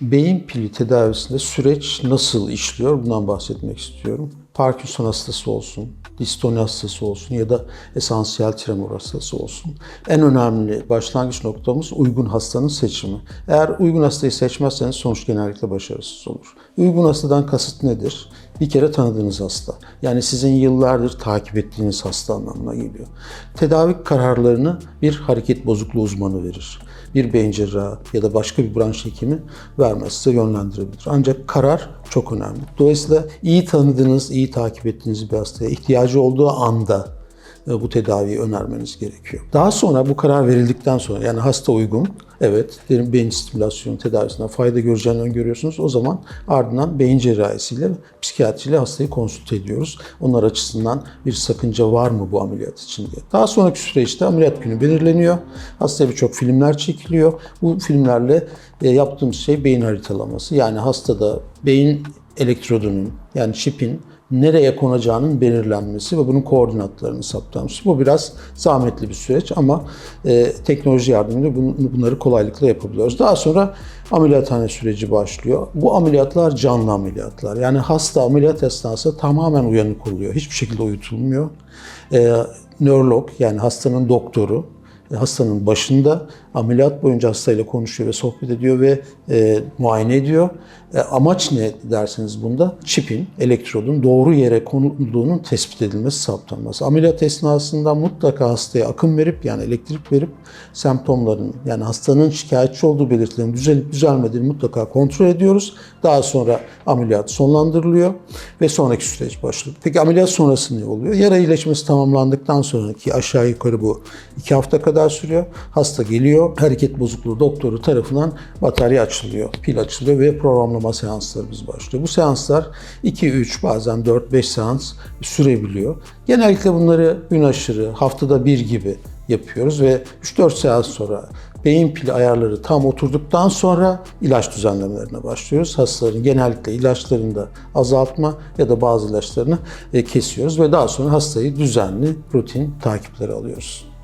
Beyin pili tedavisinde süreç nasıl işliyor bundan bahsetmek istiyorum. Parkinson hastası olsun, distoni hastası olsun ya da esansiyel tremor hastası olsun. En önemli başlangıç noktamız uygun hastanın seçimi. Eğer uygun hastayı seçmezseniz sonuç genellikle başarısız olur. Uygun hastadan kasıt nedir? Bir kere tanıdığınız hasta. Yani sizin yıllardır takip ettiğiniz hasta anlamına geliyor. Tedavi kararlarını bir hareket bozukluğu uzmanı verir bir beyin cerrahı ya da başka bir branş hekimi vermez, yönlendirebilir. Ancak karar çok önemli. Dolayısıyla iyi tanıdığınız, iyi takip ettiğiniz bir hastaya ihtiyacı olduğu anda e, bu tedaviyi önermeniz gerekiyor. Daha sonra bu karar verildikten sonra yani hasta uygun, evet derin beyin stimülasyonu tedavisinden fayda göreceğini öngörüyorsunuz. O zaman ardından beyin cerrahisiyle, psikiyatriyle hastayı konsult ediyoruz. Onlar açısından bir sakınca var mı bu ameliyat için diye. Daha sonraki süreçte ameliyat günü belirleniyor. Hastaya birçok filmler çekiliyor. Bu filmlerle e, yaptığımız şey beyin haritalaması. Yani hastada beyin elektrodunun yani çipin nereye konacağının belirlenmesi ve bunun koordinatlarının saptanması. Bu biraz zahmetli bir süreç ama e, teknoloji yardımıyla bun- bunları kolaylıkla yapabiliyoruz. Daha sonra ameliyathane süreci başlıyor. Bu ameliyatlar canlı ameliyatlar. Yani hasta ameliyat esnasında tamamen uyanık oluyor. Hiçbir şekilde uyutulmuyor. E, nörolog yani hastanın doktoru e, hastanın başında ameliyat boyunca hastayla konuşuyor ve sohbet ediyor ve e, muayene ediyor. E, amaç ne derseniz bunda? Çipin, elektrodun doğru yere konulduğunun tespit edilmesi, saptanması. Ameliyat esnasında mutlaka hastaya akım verip yani elektrik verip semptomların yani hastanın şikayetçi olduğu belirtilerin düzelip düzelmediğini mutlaka kontrol ediyoruz. Daha sonra ameliyat sonlandırılıyor ve sonraki süreç başlıyor. Peki ameliyat sonrası ne oluyor? Yara iyileşmesi tamamlandıktan sonraki aşağı yukarı bu iki hafta kadar sürüyor. Hasta geliyor, hareket bozukluğu doktoru tarafından batarya açılıyor, pil açılıyor ve programlama seanslarımız başlıyor. Bu seanslar 2-3 bazen 4-5 seans sürebiliyor. Genellikle bunları gün aşırı, haftada bir gibi yapıyoruz ve 3-4 saat sonra beyin pili ayarları tam oturduktan sonra ilaç düzenlemelerine başlıyoruz. Hastaların genellikle ilaçlarını da azaltma ya da bazı ilaçlarını e, kesiyoruz ve daha sonra hastayı düzenli rutin takipleri alıyoruz.